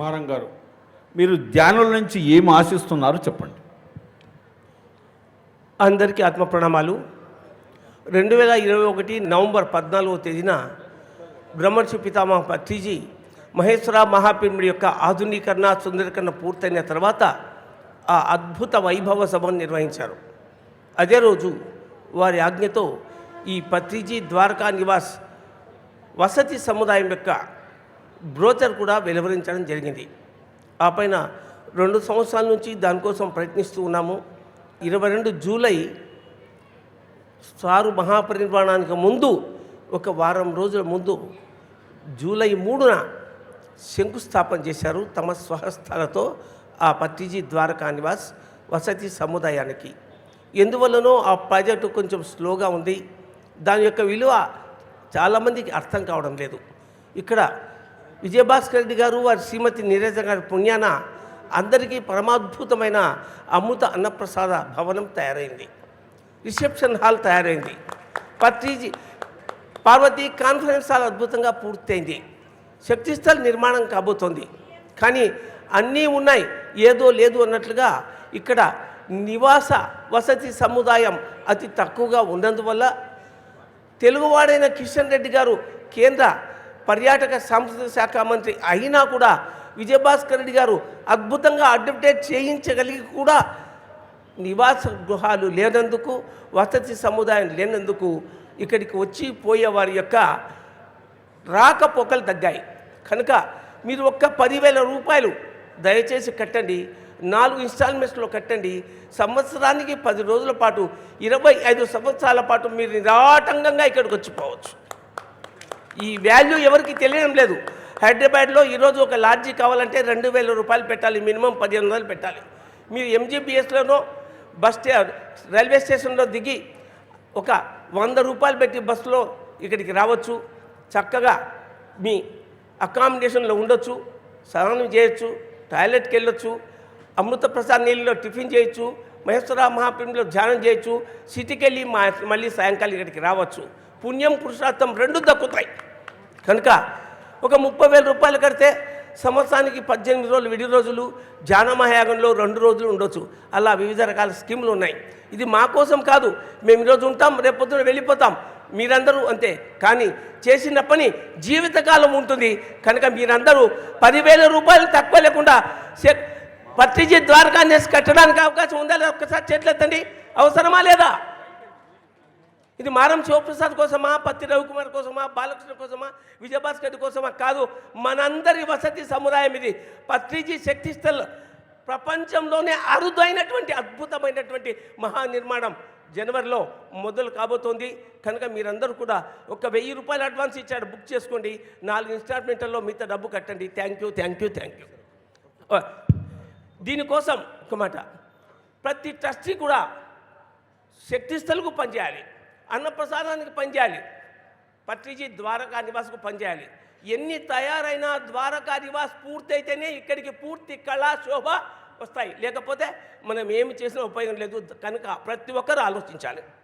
మారం గారు. మీరు ధ్యానం నుంచి ఏం ఆశిస్తున్నారు చెప్పండి. అందరికీ ఆత్మ ప్రణామాలు. రెండు వేల ఇరవై ఒకటి నవంబర్ పద్నాలుగో తేదీన బ్రహ్మర్షి పితామహ పత్రిజీ మహేశ్వర మహాపిరుడి యొక్క ఆధునీకరణ సుందరీకరణ పూర్తయిన తర్వాత ఆ అద్భుత వైభవ సభను నిర్వహించారు. అదే రోజు వారి ఆజ్ఞతో ఈ పత్రిజీ ద్వారకా నివాస్ వసతి సముదాయం యొక్క బ్రోచర్ కూడా వెలువరించడం జరిగింది. ఆ పైన రెండు సంవత్సరాల నుంచి దానికోసం ప్రయత్నిస్తూ ఉన్నాము. ఇరవై రెండు జూలై సారు మహాపరినిర్వాణానికి ముందు ఒక వారం రోజుల ముందు జూలై మూడున శంకుస్థాపన చేశారు తమ స్వహస్థలతో ఆ పట్టిజీ ద్వారకా నివాస్ వసతి సముదాయానికి. ఎందువల్లనో ఆ ప్రాజెక్టు కొంచెం స్లోగా ఉంది. దాని యొక్క విలువ చాలామందికి అర్థం కావడం లేదు. ఇక్కడ విజయభాస్కర్ రెడ్డి గారు వారి శ్రీమతి నీరజ గారి పుణ్యాన అందరికీ పరమాద్భుతమైన అమృత అన్నప్రసాద భవనం తయారైంది. రిసెప్షన్ హాల్ తయారైంది. పత్రిజీ పార్వతి కాన్ఫరెన్స్ హాల్ అద్భుతంగా పూర్తయింది. శక్తిస్థల్ నిర్మాణం కాబోతోంది. కానీ అన్నీ ఉన్నాయి ఏదో లేదు అన్నట్లుగా ఇక్కడ నివాస వసతి సముదాయం అతి తక్కువగా ఉన్నందువల్ల తెలుగువాడైన కిషన్ రెడ్డి గారు కేంద్ర పర్యాటక సాంస్కృతిక శాఖ మంత్రి అయినా కూడా విజయభాస్కర్ రెడ్డి గారు అద్భుతంగా అడ్వటైజ్ చేయించగలిగి కూడా నివాస గృహాలు లేనందుకు వసతి సముదాయం లేనందుకు ఇక్కడికి వచ్చి పోయే వారి యొక్క రాకపోకలు తగ్గాయి. కనుక మీరు ఒక్క పదివేల రూపాయలు దయచేసి కట్టండి. నాలుగు ఇన్స్టాల్మెంట్స్లో కట్టండి. సంవత్సరానికి పది రోజుల పాటు ఇరవై ఐదు సంవత్సరాల పాటు మీరు నిరాటంకంగా ఇక్కడికి వచ్చిపోవచ్చు. ఈ వాల్యూ ఎవరికి తెలియడం లేదు. హైదరాబాద్లో ఈరోజు ఒక లాడ్జీ కావాలంటే రెండు వేల రూపాయలు పెట్టాలి మినిమం పదిహేను వందలు పెట్టాలి. మీరు ఎంజీబీఎస్లోనో బస్ స్టే రైల్వే స్టేషన్లో దిగి ఒక వంద రూపాయలు పెట్టి బస్సులో ఇక్కడికి రావచ్చు. చక్కగా మీ అకామిడేషన్లో ఉండొచ్చు స్నానం చేయొచ్చు టాయిలెట్కి వెళ్ళొచ్చు అమృత ప్రసాద్ నీళ్ళలో టిఫిన్ చేయొచ్చు మహేశ్వర మహాప్రభులో ధ్యానం చేయొచ్చు సిటీకి వెళ్ళి మా మళ్ళీ సాయంకాలం ఇక్కడికి రావచ్చు. పుణ్యం పురుషార్థం రెండు దక్కుతాయి. కనుక ఒక ముప్పై వేల రూపాయలు కడితే సంవత్సరానికి పద్దెనిమిది రోజులు విడి రోజులు జానమహాయాగంలో రెండు రోజులు ఉండొచ్చు. అలా వివిధ రకాల స్కీములు ఉన్నాయి. ఇది మా కోసం కాదు. మేము ఈరోజు ఉంటాం రేపొద్దున వెళ్ళిపోతాం. మీరందరూ అంతే. కానీ చేసిన పని జీవితకాలం ఉంటుంది. కనుక మీరందరూ పదివేల రూపాయలు తక్కువ లేకుండా పత్రిజీ ద్వారకా కట్టడానికి అవకాశం ఉందా? లేదా ఒక్కసారి చేతులెత్తండి. అవసరమా లేదా? ఇది మారం శివప్రసాద్ కోసమా పత్తి రవికుమార్ కోసమా బాలకృష్ణ కోసమా విజయభాస్కర్ రెడ్డి కోసమా కాదు మనందరి వసతి సముదాయం ఇది. పత్రిజీ శక్తిస్థల్ ప్రపంచంలోనే అరుదైనటువంటి అద్భుతమైనటువంటి మహా నిర్మాణం జనవరిలో మొదలు కాబోతోంది. కనుక మీరందరూ కూడా ఒక వెయ్యి రూపాయలు అడ్వాన్స్ ఇచ్చాడు బుక్ చేసుకోండి. నాలుగు ఇన్స్టాల్మెంట్లలో మిగతా డబ్బు కట్టండి. Thank you thank you thank you. దీనికోసం ఒక మాట. ప్రతి ట్రస్టీ కూడా శక్తిస్థలకు పనిచేయాలి. అన్నప్రసాదానికి పనిచేయాలి. పత్రిజీ ద్వారకా నివాస్కు పనిచేయాలి. ఎన్ని తయారైనా ద్వారకా నివాస్ పూర్తయితేనే ఇక్కడికి పూర్తి కళా శోభ వస్తాయి. లేకపోతే మనం ఏమి చేసినా ఉపయోగం లేదు. కనుక ప్రతి ఒక్కరూ ఆలోచించాలి.